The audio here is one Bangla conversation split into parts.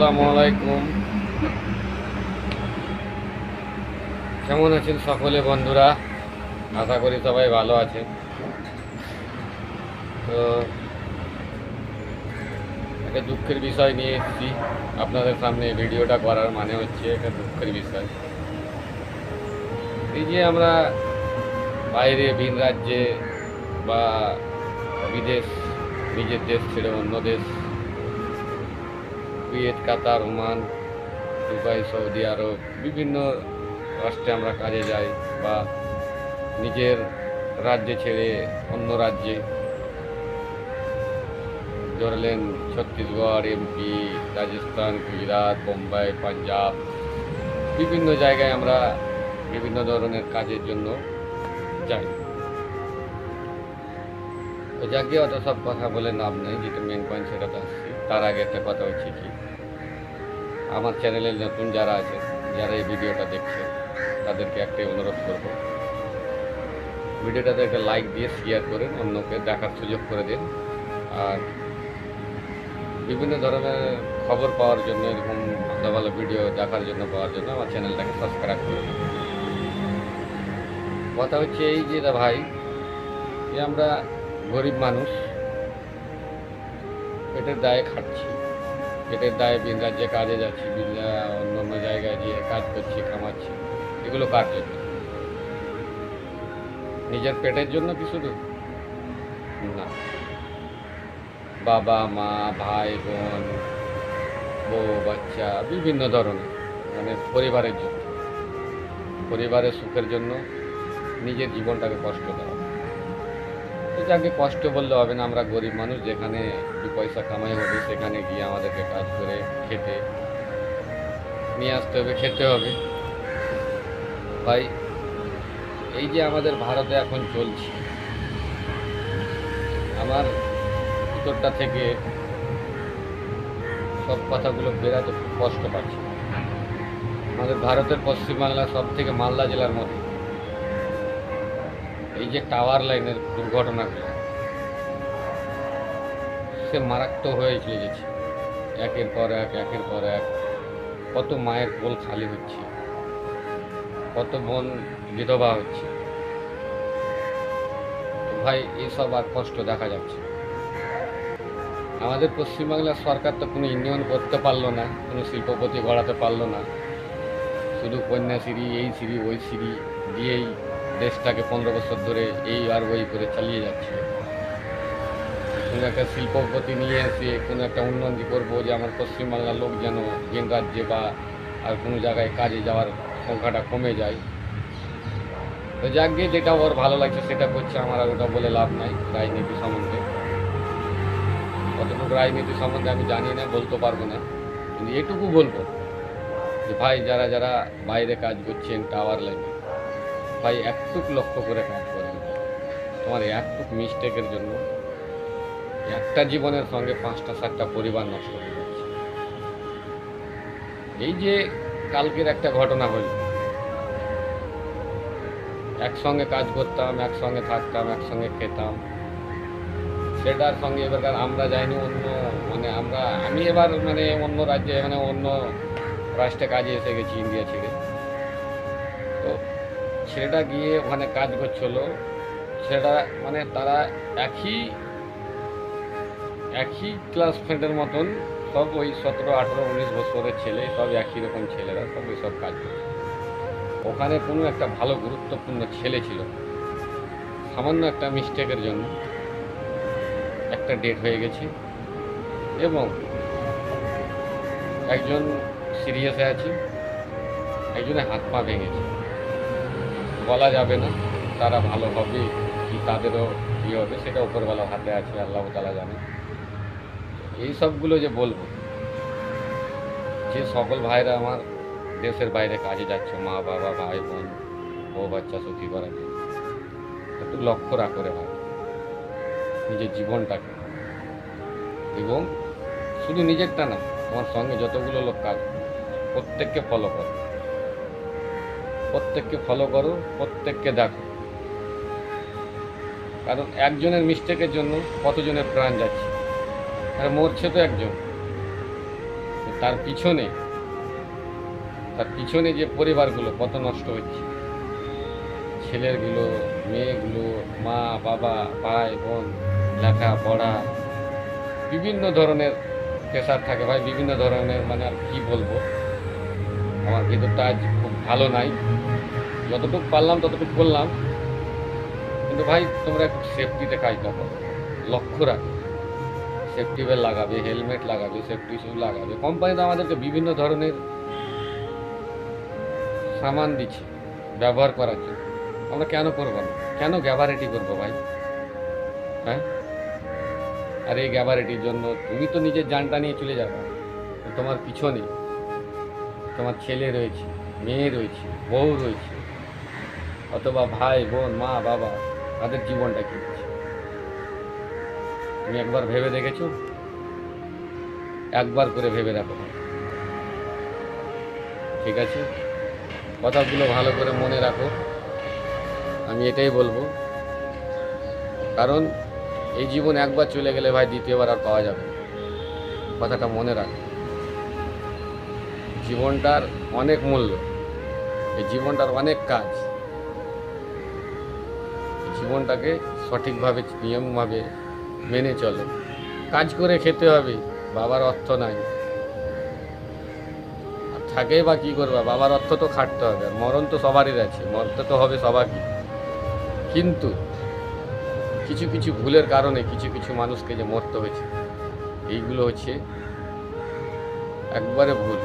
আসসালামু আলাইকুম। কেমন আছেন সকলে বন্ধুরা? আশা করি সবাই ভালো আছেন। তো, একটা দুঃখের বিষয় নিয়ে এসেছি। আপনাদের সামনে ভিডিওটা করার মানে হচ্ছে একটা দুঃখের বিষয়। এই যে আমরা বাইরে ভিন রাজ্যে বা বিদেশ, নিজের দেশ ছেড়ে অন্য দেশ Kuwait, Qatar, Oman, Dubai, Saudi Arabia বিভিন্ন রাষ্ট্রে আমরা কাজে যাই বা নিজের রাজ্যে ছেড়ে অন্য রাজ্যে। ধরলেন ছত্তিশগড়, এমপি, রাজস্থান, গুজরাট, বোম্বাই, পাঞ্জাব বিভিন্ন জায়গায় আমরা বিভিন্ন ধরনের কাজের জন্য যাই। তো যাকে অত সব কথা বলে লাভ নেই, যেটা মেন পয়েন্ট সেটাতে আসছি। তার আগে একটা কথা হচ্ছে কি? আমার চ্যানেলে নতুন যারা আছে, যারা এই ভিডিওটা দেখছে, তাদেরকে একটাই অনুরোধ করব। ভিডিওটাতে একটা লাইক দিয়ে শেয়ার করেন অন্যকে দেখার সুযোগ করে দিন। আর বিভিন্ন ধরনের খবর পাওয়ার জন্য, এরকম ভালো ভালো ভিডিও দেখার জন্য, পাওয়ার জন্য আমার চ্যানেলটাকে সাবস্ক্রাইব করে দিন। কথা হচ্ছে এই যে ভাই, যে আমরা গরিব মানুষ পেটের দায়ে খাচ্ছি পেটের দায়ে বিন রাজ্যে কাজে যাচ্ছি বিনা অন্য অন্য জায়গায় গিয়ে কাজ করছি কামাচ্ছি এগুলো কার জন্য নিজের পেটের জন্য কি শুধু? না। বাবা, মা, ভাই, বোন, বউ, বাচ্চা, বিভিন্ন ধরনের মানে পরিবারের জন্য। পরিবারের সুখের জন্য নিজের জীবনটাকে কষ্ট দেওয়া। যাকে কষ্ট বললে হবে না, আমরা গরিব মানুষ, যেখানে দু পয়সা কামাই হবে, সেখানে গিয়ে আমাদেরকে কাজ করে খেতে নিয়ে আসতে হবে, খেতে হবে। ভাই, এই যে আমাদের ভারতে এখন চলছে, আমার ভিতরটা থেকে সব কথাগুলো বেরাতে কষ্ট পাচ্ছি। আমাদের ভারতের পশ্চিমবাংলা সব থেকে মালদা জেলার মধ্যে। এই যে টাওয়ার লাইনের দুর্ঘটনাগুলো সে মারাত্মক হয়ে গেছে। একের পর এক, একের পর এক, কত মায়ের কোল খালি হচ্ছে, কত বোন বিধবা হচ্ছে। ভাই এইসব আর কষ্ট দেখা যাচ্ছে আমাদের পশ্চিমবাংলার সরকার তো কোনো ইউনিয়ন করতে পারল না, কোনো শিল্পপতি গড়াতে পারল না। শুধু কন্যাশ্রী, এই সিঁড়ি ওই সিঁড়ি দিয়েই দেশটাকে পনেরো বছর ধরে এই আর ওই করে চালিয়ে যাচ্ছে। কোনো একটা শিল্পপতি নিয়ে এসে কোনো একটা উন্নতি করব যে আমার পশ্চিমবাংলার লোক যেন ভিন রাজ্যে বা আর কোনো জায়গায় কাজে যাওয়ার সংখ্যাটা কমে যায়। তো যাক গিয়ে যেটা ওর ভালো লাগছে সেটা করছে, আমার আর ওটা বলে লাভ নাই রাজনীতি সম্বন্ধে। কতটুকু রাজনীতি সম্বন্ধে আমি জানি না, বলতে পারব না। কিন্তু এটুকু বলব যে ভাই, যারা যারা বাইরে কাজ করছেন টাওয়ার লাইনে ভাই একটুক লক্ষ্য করে কাজ করেন তোমার একটুক মিস্টেকের জন্য একটা জীবনের সঙ্গে পাঁচটা, সাতটা পরিবার নষ্ট হয়ে যাচ্ছে। এই যে কালকের একটা ঘটনা হল। একসঙ্গে কাজ করতাম, একসঙ্গে থাকতাম, একসঙ্গে খেতাম। সেটার সঙ্গে এবার আমরা যাইনি, অন্য মানে আমরা, আমি এবার মানে অন্য রাজ্যে মানে অন্য রাষ্ট্রে কাজে এসে গেছি ইন্ডিয়া ছেড়ে। তো ছেলেটা গিয়ে ওখানে কাজ করছিল। সেটা মানে তারা একই একই ক্লাস ফ্রেন্ডের মতন সব ওই সতেরো, আঠেরো, উনিশ বছরের ছেলে, সব একই রকম ছেলেরা সব ওই সব কাজ করে ওখানে কোনো একটা ভালো গুরুত্বপূর্ণ ছেলে ছিল। সামান্য একটা মিস্টেকের জন্য একটা ডেট হয়ে গেছে এবং একজন সিরিয়াসে আছে, একজনের হাত পা ভেঙেছে। বলা যাবে না তারা ভালো হবে, কি তাদেরও কী হবে, সেটা উপরবেলার হাতে আছে, আল্লাহ তালা জানে। এই সবগুলো যে বলব, যে সকল ভাইরা আমার দেশের বাইরে কাজে যাচ্ছে, মা, বাবা, ভাই, বোন, বউ, বাচ্চা করার জন্য একটু লক্ষ্য রাখো ভাই, নিজের জীবনটাকে। এবং শুধু নিজেরটা না, তোমার সঙ্গে যতগুলো লোক কাজ, প্রত্যেককে ফলো করো। প্রত্যেককে ফলো করো, প্রত্যেককে দেখো। কারণ একজনের মিস্টেকের জন্য কতজনের প্রাণ যাচ্ছে? আর মরছে তো একজন। তার পিছনে তার পিছনে যে পরিবারগুলো কত নষ্ট হচ্ছে? ছেলেগুলো, মেয়েগুলো, মা, বাবা, ভাই, বোন, লেখাপড়া, বিভিন্ন ধরনের প্রেশার থাকে ভাই, বিভিন্ন ধরনের মানে আর কি বলব? আমার ভিতরটা আজ খুব ভালো নাই। যতটুকু পারলাম, ততটুকু করলাম। কিন্তু ভাই, তোমরা একটু সেফটিতে কাজটা করো। লক্ষ্য রাখো। সেফটি বেল্ট লাগাবে হেলমেট লাগাবে সেফটি শু লাগাবে। কোম্পানি তো আমাদেরকে বিভিন্ন ধরনের সামান দিচ্ছে, ব্যবহার করার জন্য। আমরা কেন করব না? কেন গ্যাবারেটি করব ভাই? হ্যাঁ? আর এই গ্যাবারেটির জন্য তুমি তো নিজের জানটা নিয়ে চলে যাবে। তোমার পিছনে তোমার ছেলে রয়েছে, মেয়ে রয়েছে, বউ রয়েছে, অথবা ভাই, বোন, মা, বাবা, তাদের জীবনটা কি হচ্ছে? তুমি একবার ভেবে দেখেছ? একবার করে ভেবে দেখো। ঠিক আছে? কথাগুলো ভালো করে মনে রাখো। আমি এটাই বলব। কারণ এই জীবন একবার চলে গেলে ভাই দ্বিতীয়বার আর পাওয়া যাবে। কথাটা মনে রাখো। জীবনটার অনেক মূল্য, এই জীবনটার অনেক কাজ। জীবনটাকে সঠিকভাবে, নিয়মভাবে মেনে চলো। কাজ করে খেতে হবে, বাবার অর্থ নাই। আর থাকে বা কী করবা, বাবার অর্থ তো খাটতে হবে, আর মরণ তো সবারই আছে, মরতে তো হবে সবারই। কিন্তু কিছু কিছু ভুলের কারণে কিছু কিছু মানুষকে যে মরতে হয়েছে, এইগুলো হচ্ছে একবারে ভুল।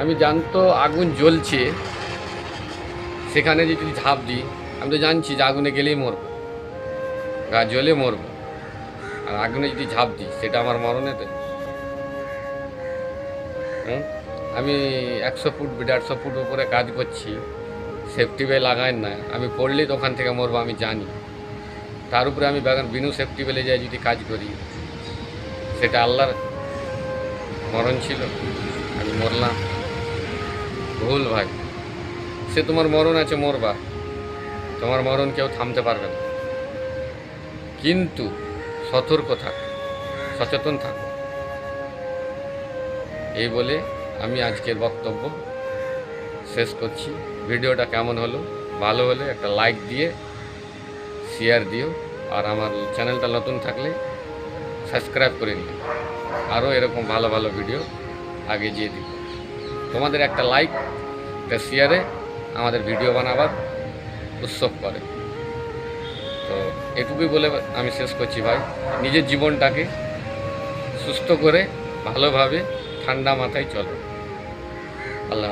আমি জানতো আগুন জ্বলছে, সেখানে যদি ঝাঁপ দিই, আমি তো জানছি যে আগুনে গেলেই মরবো। গা জ্বলে মরবো। আর আগুনে যদি ঝাঁপ দিই, সেটা আমার মরণেতে হুম? আমি একশো ফুট, দেড়শো ফুট উপরে কাজ করছি সেফটি বেল লাগাই না। আমি পড়লেই তো ওখান থেকে মরবো, আমি জানি। তার উপরে আমি বাগান বিনু সেফটি বেলে যাই যদি কাজ করি, সেটা আল্লাহর মরণ ছিল। আমি মরলাম। ভুল ভাই। সে তোমার মরণ আছে, মরবা। তোমার মরণ কেউ থামতে পারবে না। কিন্তু সতর্ক থাক, সচেতন থাকো। এই বলে আমি আজকের বক্তব্য শেষ করছি। ভিডিওটা কেমন হলো? ভালো হলে একটা লাইক দিয়ে শেয়ার দিও। আর আমার চ্যানেলটা নতুন থাকলে সাবস্ক্রাইব করে নিও। আরও এরকম ভালো ভালো ভিডিও আগে যেয়ে দিব তোমাদের একটা লাইক একটা শেয়ারে আমাদের ভিডিও বানাবার উৎসব করে। তো এটুকুই বলে আমি শেষ করছি ভাই। নিজের জীবনটাকে সুস্থ করে, ভালোভাবে ঠান্ডা মাথায় চলো। আল্লাহ